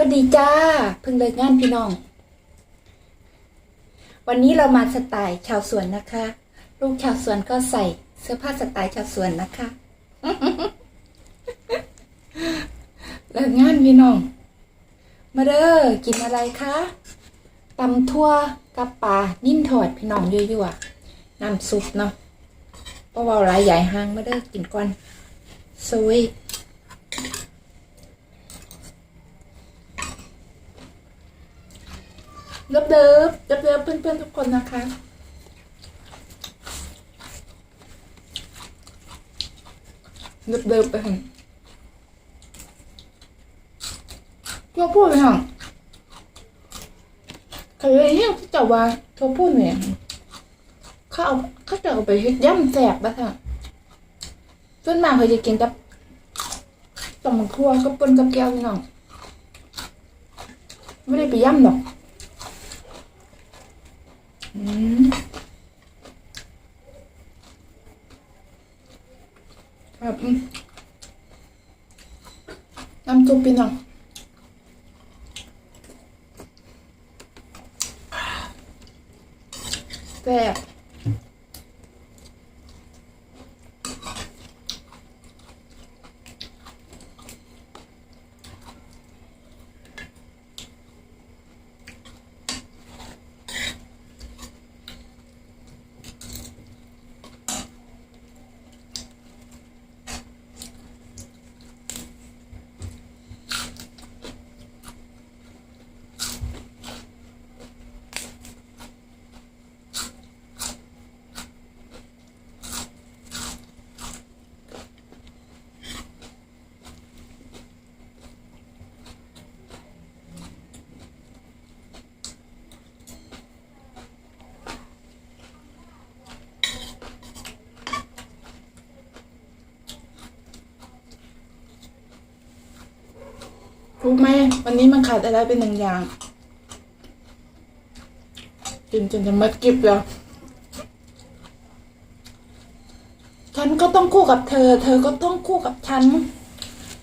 วัสดีจ้าเพิ่งเลิกงานพี่น้อง วันนี้เรามาสไตล์ชาวสวนนะคะ ลูกชาวสวนก็ใส่เสื้อผ้าสไตล์ชาวสวนนะคะเลิกงานพี่น้อง มาเด้อกินอะไรคะตำทั่วกับปลานิ่นถอดพี่น้องยั่วๆน้ำซุปเนาะเพราะว่าหลายใหญ่ห้างมาเด้อกินก่อนสวย เลิฟเลิฟเลิฟเลิฟเพื่อนๆทุกคนนะคะเลิฟเลิฟไปหันทั่วพูดไปหันเคยเนี่ยเขาจะว่าทั่วพูดเนี่ยเขาเอาเขาจะเอาไปย่ำแสบบ้างส่วนมากเขาจะกินกับตำบักทั่วกับปนกับแก้วพี่น้องไม่ได้ไปย่ำหรอก ครับอืมน้ำซุปพี่น้องแซ่บ รู้ไหมวันนี้มันขาดอะไรเป็นหนึ่งอย่างกินจนจะมัดกิบแล้วฉันก็ต้องคู่กับเธอ เธอก็ต้องคู่กับฉัน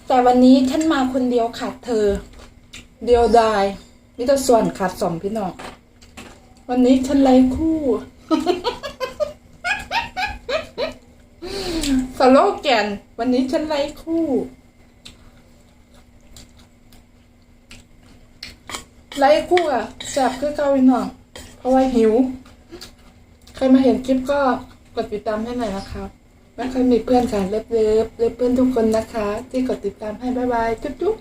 แต่วันนี้ฉันมาคนเดียวขาดเธอ เดียวดายนี่ตัวส่วนขาดสองพี่น้องวันนี้ฉันไร้คู่สโลแกนวันนี้ฉันไร้คู่ ไร้คู่อะแสบคือเกาพี่น้องเพราะว่าหิว ใครมาเห็นคลิปก็กดติดตามให้หน่อยนะคะและใครมีเพื่อนค่ะเลิฟเลิฟเลิฟเพื่อนทุกคนนะคะ ที่กดติดตามให้บ๊ายบายจุ๊บจุ๊บ